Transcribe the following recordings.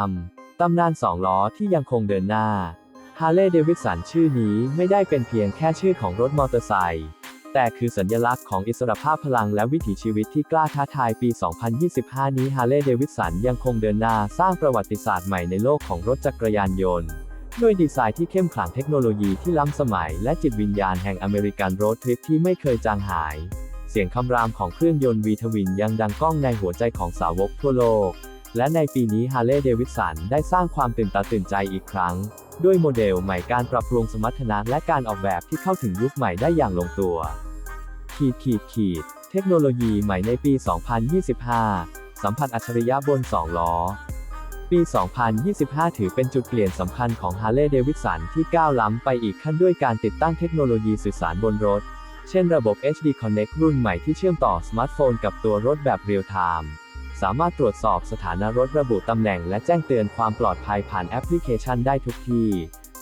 รมตำนานสองล้อที่ยังคงเดินหน้า ฮาร์เลย์เดวิสันชื่อนี้ไม่ได้เป็นเพียงแค่ชื่อของรถมอเตอร์ไซค์แต่คือสัญลักษณ์ของอิสรภาพพลังและวิถีชีวิตที่กล้าท้าทายปี 2025 นี้ฮาร์เลย์เดวิสันยังคงเดินหน้าสร้างประวัติศาสตร์ใหม่ในโลกของรถจักรยานยนต์ ด้วยดีไซน์ที่เข้มขลังเทคโนโลยีที่ล้ำสมัย และจิตวิญญาณแห่งอเมริกันโรดทริปที่ไม่เคยจางหาย เสียงคำรามของเครื่องยนต์วีทวินยังดังก้องในหัวใจของสาวกทั่วโลก และในปีนี้ฮาร์เลย์เดวิสันได้สร้างความตื่นตาตื่นใจอีกครั้ง ด้วยโมเดลใหม่การปรับปรุงสมรรถนะและการออกแบบที่เข้าถึงยุคใหม่ได้อย่างลงตัว ขีดขีดขีด เทคโนโลยีใหม่ในปี 2025 สัมผัสอัจฉริยะบน 2 ล้อ ปี 2025 ถือเป็นจุดเปลี่ยนสำคัญของ Harley Davidson ที่ก้าวล้ำไปอีกขั้นด้วยการติดตั้งเทคโนโลยีสื่อสารบนรถ เช่นระบบ HD Connect รุ่นใหม่ที่เชื่อมต่อสมาร์ทโฟนกับตัวรถแบบเรียลไทม์ สามารถตรวจสอบสถานะรถระบุตำแหน่งและแจ้งเตือนความปลอดภัยผ่านแอปพลิเคชันได้ทุกที่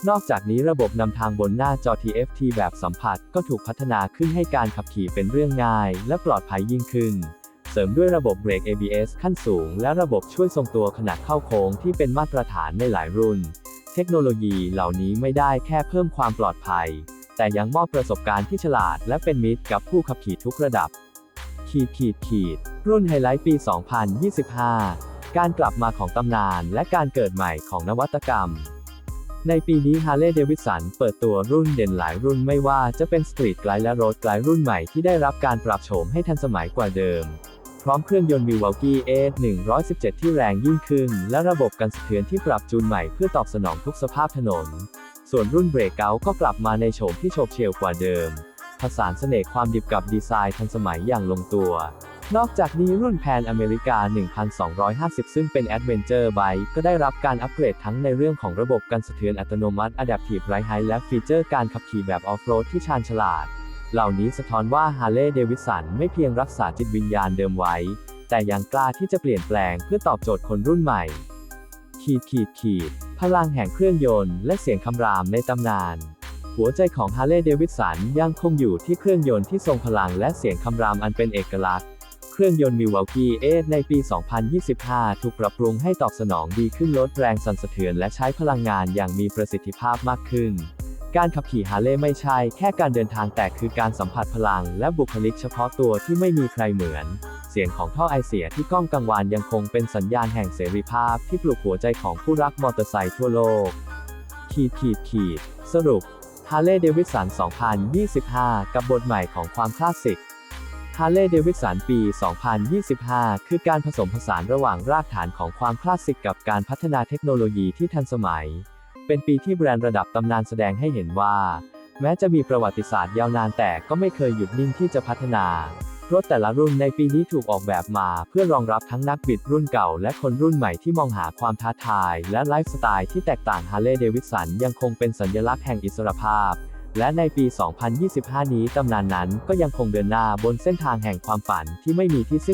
นอกจากนี้ระบบนำทางบนหน้าจอ TFT แบบสัมผัสก็ถูกพัฒนาขึ้นให้การขับขี่เป็นเรื่องง่าย และปลอดภัยยิ่งขึ้น เสริมด้วยระบบเบรก ABS ขั้นสูง และระบบช่วยทรงตัวขณะเข้าโค้งที่เป็นมาตรฐานในหลายรุ่น เทคโนโลยีเหล่านี้ไม่ได้แค่เพิ่มความปลอดภัย แต่ยังมอบประสบการณ์ที่ฉลาด และเป็นมิตรกับผู้ขับขี่ทุกระดับ ขีดขีดขีด รุ่นไฮไลท์ปี 2025 การกลับมาของตำนานและการเกิดใหม่ของนวัตกรรม ในปีนี้ Harley Davidson เปิดตัวรุ่นเด่นหลายรุ่นไม่ว่าจะเป็นสตรีทไกด์และรถไกด์รุ่นใหม่ที่ได้รับการปรับโฉมให้ทันสมัยกว่าเดิม พร้อมเครื่องยนต์ Milwaukee A117 ที่แรงยิ่งขึ้น และระบบกันสะเทือนที่ปรับจูนใหม่เพื่อตอบสนองทุกสภาพถนน ส่วนรุ่นเบรกเกาก็กลับมาในโฉมที่โฉบเฉี่ยวกว่าเดิม ผสานเสน่ห์ความดิบกับดีไซน์ทันสมัยอย่างลงตัว นอกจากนี้รุ่นแพนอเมริกา 1250 ซึ่งเป็น Adventure Bike ก็ได้รับการอัปเกรดทั้งในเรื่องของระบบการสะเทือนอัตโนมัติ Adaptive Ride Height และฟีเจอร์การขับขี่แบบออฟโรดที่ชาญฉลาด เหล่านี้สะท้อนว่า Harley Davidson ไม่เพียงรักษาจิตวิญญาณเดิมไว้ แต่ยังกล้าที่จะเปลี่ยนแปลงเพื่อตอบโจทย์คนรุ่นใหม่ ขีดขีดขีด พลังแห่งเครื่องยนต์และเสียงคำรามในตำนานหัวใจของ Harley Davidson ยังคงอยู่ที่เครื่องยนต์ที่ทรงพลังและเสียงคำรามอันเป็นเอกลักษณ์ เครื่องยนต์ Milwaukee A ในปี 2025 ถูกปรับปรุงให้ตอบสนองดีขึ้นลดแรงสั่นสะเทือนและใช้พลังงานอย่างมีประสิทธิภาพมากขึ้น การขับขี่ฮาร์เลย์ไม่ใช่แค่การเดินทางแต่คือการสัมผัสพลังและบุคลิกเฉพาะตัวที่ไม่มีใครเหมือน เสียงของท่อไอเสียที่ก้องกังวานยังคงเป็นสัญญาณแห่งเสรีภาพที่ปลุกหัวใจของผู้รักมอเตอร์ไซค์ทั่วโลก ขีดขีดขีดสรุป Harley Davidson 2025 กับบทใหม่ของความคลาสสิก Harley Davidson ปี 2025 คือการผสมผสานระหว่างรากฐานของความคลาสสิกกับการพัฒนาเทคโนโลยีที่ทันสมัย เป็นปีที่แบรนด์ระดับตำนานแสดงให้เห็นว่า แม้จะมีประวัติศาสตร์ยาวนานแต่ก็ไม่เคยหยุดนิ่งที่จะพัฒนารถแต่ละรุ่นในปีนี้ถูกออกแบบมาเพื่อรองรับทั้งนักบิดรุ่นเก่าและคนรุ่นใหม่ที่มองหาความท้าทายและไลฟ์สไตล์ที่แตกต่าง Harley Davidson ยังคงเป็นสัญลักษณ์แห่งอิสรภาพ และในปี 2025 นี้ตำนานนั้นก็ยังคงเดินหน้าบนเส้นทางแห่งความฝันที่ไม่มีที่สิ้น